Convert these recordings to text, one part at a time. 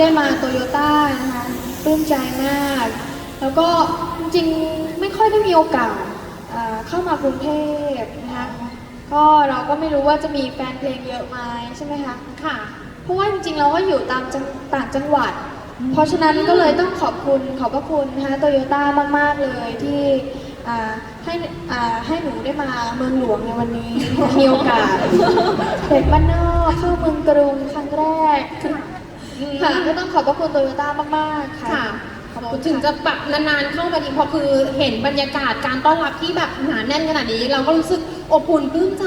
ได้มาโตโยต้านะคะปลื้มใจมาก แล้วก็จริงๆไม่ค่อยได้มีโอกาสเข้ามากรุงเทพนะคะก็เราก็ไม่รู้ว่าจะมีแฟนเพลงเยอะไหมใช่ไหมคะค่ะ เพราะว่าจริงๆเราก็อยู่ตามต่างจังหวัด เพราะฉะนั้นก็เลยต้องขอบคุณขอบพระคุณนะคะโตโยต้ามากๆเลยที่ให้ให้หนูได้มาเมืองหลวงในวันนี้มีโอกาสเด็กบ้านนอกเข้าเมืองกรุงครั้งแรก ค่ะก็ต้องขอบพระคุณโตโยต้ามาก ๆ ค่ะ ค่ะขอบคุณถึงค่ะจะแบบนานๆเข้ามาดีพอคือเห็นบรรยากาศการต้อนรับที่แบบหนาแน่นขนาดนี้ เราก็รู้สึกอบอุ่นปลื้มใจ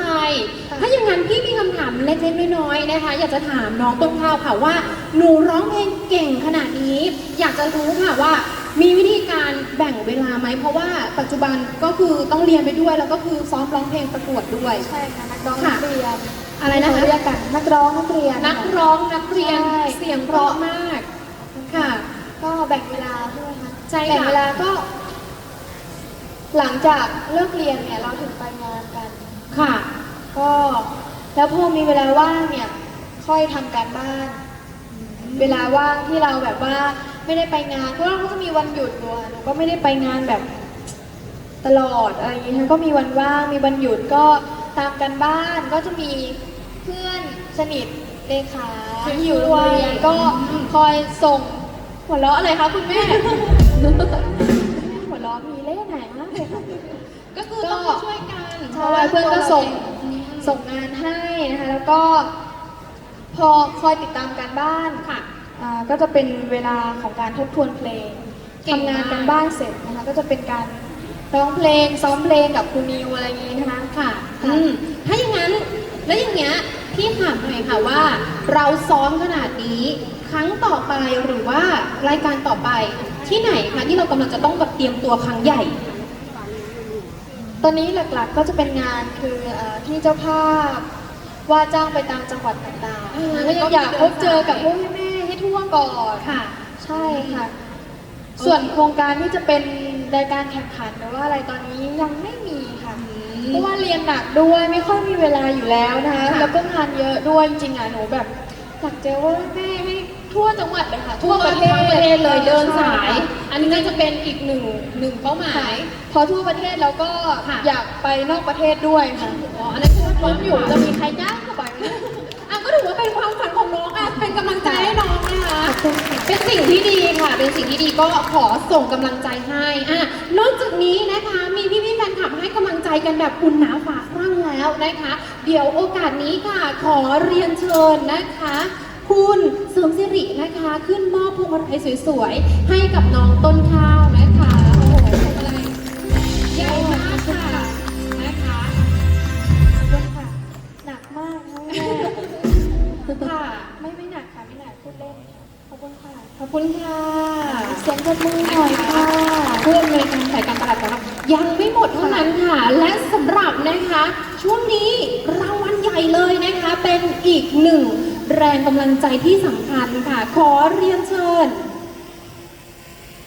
ค่ะ ถ้าอย่างนั้นพี่มีคำถามเล็กๆน้อยๆนะคะ อยากจะถามน้องต้นข้าวค่ะว่าหนูร้องเพลงเก่งขนาดนี้ อยากจะรู้ค่ะว่า มีวิธีการแบ่งเวลาไหมเพราะว่าปัจจุบันก็คือต้องเรียนไปด้วยแล้วก็คือซ้อมร้องเพลงประกวดด้วย ใช่ค่ะนักร้องค่ะนักเรียน อะไรนะคะเขาเรียกกันนักร้องนักเรียน นักร้องนักเรียนใช่ เสียงเพราะมากค่ะ ก็แบ่งเวลาใช่ไหมคะใช่ค่ะ แบ่งเวลาก็ หลังจากเลิกเรียนเนี่ย เราถึงไปงานกัน ค่ะ ก็แล้วพอมีเวลาว่างเนี่ย ค่อยทำการบ้าน เวลาว่างที่เราแบบว่าไม่ได้ไปงานเพราะว่าเขาจะมีวันหยุดด้วยหนูก็ไม่ได้ไปงานแบบตลอดอะไรอย่างเงี้ยก็มีวันว่างมีวันหยุดก็ตามกันบ้านก็จะมีเพื่อนสนิทเลขาที่อยู่โรงเรียนก็คอยส่งหัวเราะอะไรคะคุณแม่ หัวเราะมีเล่ห์ไหนมากเลยค่ะ ก็คือต้องมาช่วยกันใช่เพื่อนก็ส่งส่งงานให้นะคะ แล้วก็ พอคอยติดตามการบ้านค่ะอ่าก็จะเป็นเวลาของการทบทวนเพลงเก่งทำงานมากกันบ้านเสร็จนะคะ ก็จะเป็นการร้องเพลงซ้อมเพลงกับครูนิวอะไรอย่างงี้นะคะค่ะอืมถ้าอย่างนั้นแล้วอย่างเงี้ย พี่ถามหน่อยค่ะว่า เราซ้อมขนาดนี้ ครั้งต่อไปหรือว่ารายการต่อไปที่ไหนคะที่เรากำลังจะต้องแบบเตรียมตัวครั้งใหญ่ ตอนนี้หลักๆก็จะเป็นงานคือเอ่อที่เจ้าภาพว่าจ้างไปตามจังหวัดต่างอืมๆก็ยังอยากพบเจอกับพวกแม่ๆให้ทั่วก่อนค่ะ ใช่ค่ะ ส่วนโครงการที่จะเป็นรายการแข่งขันหรือว่าอะไรตอนนี้ยังไม่มีค่ะ เพราะว่าเรียนหนักด้วยไม่ค่อยมีเวลาอยู่แล้วนะคะค่ะ แล้วก็งานเยอะด้วยจริงๆอะหนูแบบอยากเจอว่าแม่ให้ทั่วจังหวัดเลยค่ะทั่วประเทศทั้งประเทศเลยเดินสายใช่อันนี้น่าจะเป็นอีกหนึ่งหนึ่งเป้าหมายพอทั่วประเทศแล้วก็ค่ะ อยากไปนอกประเทศด้วยค่ะอ๋ออันนั้นคือพคร้อวามมออยู่ยู่จะจะมีมีใครจ้างเข้าไปไหมอะก็ถือว่าเป็นความฝันของน้องอะเป็นกำลังใจให้น้องนะคะ ขอบคุณค่ะ เป็นสิ่งที่ดีค่ะ เป็นสิ่งที่ดีก็ขอส่งกำลังใจให้อะนอกจากนี้นะคะ มีพี่ๆแฟนคลับ ให้กำลังใจกันแบบอุ่นหนาฝาครั่งแล้วนะคะ เดี๋ยวโอกาสนี้ค่ะขอเรียนเชิญนะคะ คุณเสริมสิรินะคะ ขึ้นมอบพวงมาลัยสวยๆ ให้กับน้องต้นข้าวนะคะโอ้โหพวงมาลัยใหญ่มากค่ะนะคะขอบคุณค่ะหนักมากนะแม่ค่ะไม่ไม่หนักค่ะไม่หนักพูดเล่นค่ะขอบคุณค่ะขอบคุณค่ะเสียงปรบมือหน่อยค่ะผู้อำนวยการฝ่ายการตลาดของเรา ยังไม่หมดเท่านั้นค่ะ และสำหรับนะคะ ช่วงนี้รางวัลใหญ่เลยนะคะ เป็นอีกหนึ่งแรงกำลังใจที่สำคัญค่ะ ขอเรียนเชิญ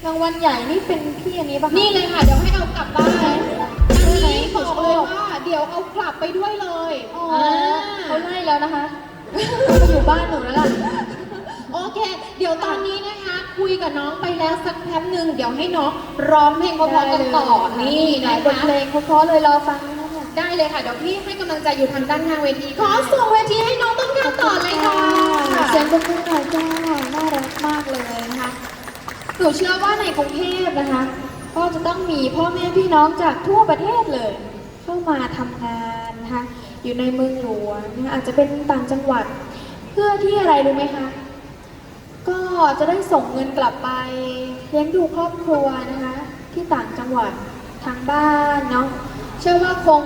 รางวัลใหญ่นี่เป็นพี่อันนี้ปะคะ นี่เลยค่ะ เดี๋ยวให้เอากลับบ้านอันนี้บอกเลยว่าเดี๋ยวเอากลับไปด้วยเลยอ๋อเขาไล่แล้วนะคะ ไปอยู่บ้านหนูแล้วล่ะโอ เค เดี๋ยวตอนนี้นะคะ คุยกับน้องไปแล้วสักแป๊บหนึ่งเดี๋ยวให้น้องร้องเพลงเพราะๆกันต่อนี่นะบทคะเพลงเพราะๆเลยรอฟังนะเนี่ยได้เลยค่ะเดี๋ยวพี่ให้กำลังใจอยู่ทางด้านข้างเวทีขอส่งเวทีให้น้องต้นข้าวต่อเลยค่ะ เสียงปรบมือหน่อยจ้าน่ารักมากเลยนะคะ หนูเชื่อว่าในกรุงเทพนะคะ ก็จะต้องมีพ่อแม่พี่น้องจากทั่วประเทศเลย เข้ามาทำงานนะคะอยู่ในเมืองหลวงนะคะอาจจะเป็นต่างจังหวัด เพื่อที่อะไรรู้ไหมคะ ก็จะได้ส่งเงินกลับไปเลี้ยงดูครอบครัวนะคะ ที่ต่างจังหวัดทางบ้านเนาะเชื่อว่าคง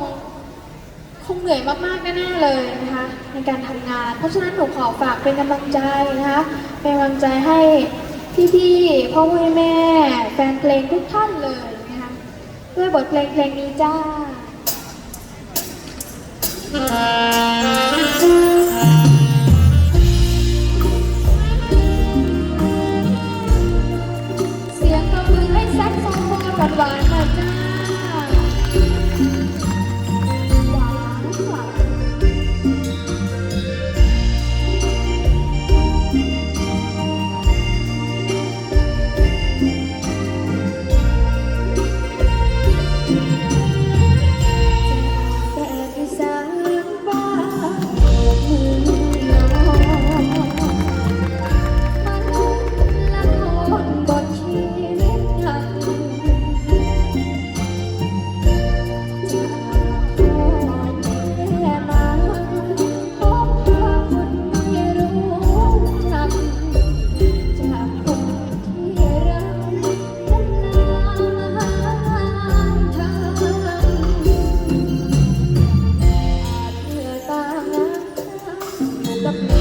คงเหนื่อยมากๆแน่ๆเลยนะคะในการทำงาน เพราะฉะนั้นหนูขอฝากเป็นกำลังใจนะคะเป็นกำลังใจให้พี่ๆพ่อแม่แม่แฟนเพลงทุกท่านเลยนะคะด้วยบทเพลงเพลงนี้จ้า Bang Look